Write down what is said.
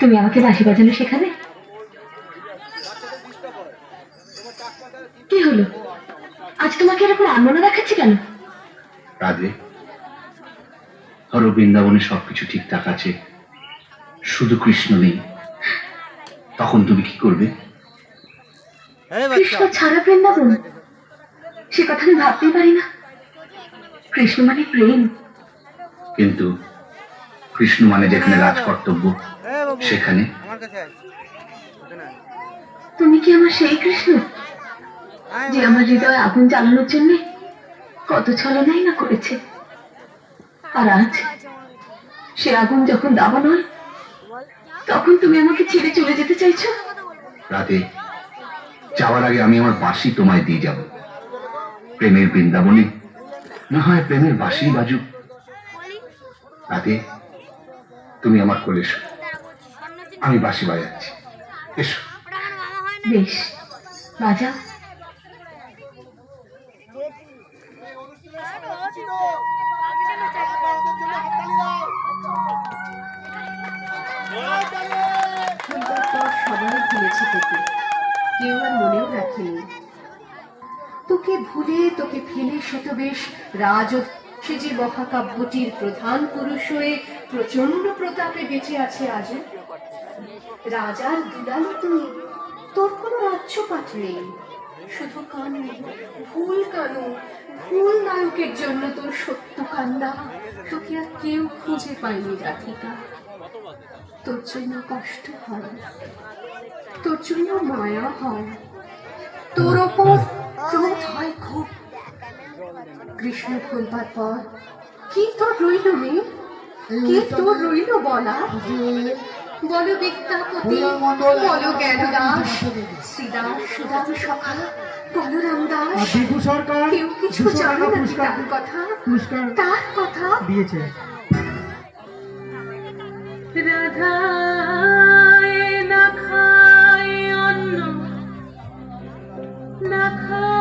তুমি আমাকে বাঁশি বাজানো শেখাবে কি হলো? আজ তোমাকে এরকম আনমনা দেখাচ্ছে কেন? রাধে ধরো বৃন্দাবনে সবকিছু ঠিকঠাক আছে শুধু কৃষ্ণ নেই। তখন তুমি কি করবে? কৃষ্ণ ছাড়া বৃন্দাবন? সে কথা আমি ভাবতেই পারি না। কৃষ্ণ মানে প্রেম। কিন্তু কৃষ্ণ মানে যেখানে রাজ কর্তব্য সেখানে। আমার কাছে আছে। ওখানে আছে। তুমি কি আমার সেই কৃষ্ণ? যে আমার হৃদয়ে আগুন জ্বালানোর জন্য কত ছলনাই না করেছে? আর আজ সে আগুন যখন দাবা নয় তখন তুমি আমাকে ছেড়ে চলে যেতে চাইছো? রাতে যাওয়ার আগে আমি আমার বাঁশি তোমায় দিয়ে যাব। প্রেমের বৃন্দাবনে। না হয় প্রেমের বাঁশি বাজুক। রাতে তুমি আমার কোলে এসো। আমি বাঁশি বাজাচ্ছি। এসো। বেশ। বাজা। সবাই ভুলেছে তোকে। কেউ আর মনেও রাখেনি। তোকে ভুলে তোকে ফেলে সে তো বেশ রাজ সে যে মহাকাব্যটির প্রধান পুরুষ হয়ে প্রচণ্ড প্রতাপে বেঁচে আছে আজও রাজার দুলাল তুই তোর কোনো রাজ্যপাঠ নেই। শুধু কানু ভুল কানু, ভুল নায়কের জন্য তোর সত্য কান্না। তোকে আর কেউ খুঁজে পায়নি রাধিকা। তোর জন্য কষ্ট হয়, তোর জন্য মায়া হয়। কৃষ্ণের ভুলবার পর কি তোর রইল রে? কি তোর রইল বলা বলো বিদ্যাপতি বলো জ্ঞান দাস শ্রীদাস সুদাম সকাল বলরাম সরকার কেউ কিছু জানো না কথা? তার কথা? দিয়েছে। রাধা না খায় অন্য না খায়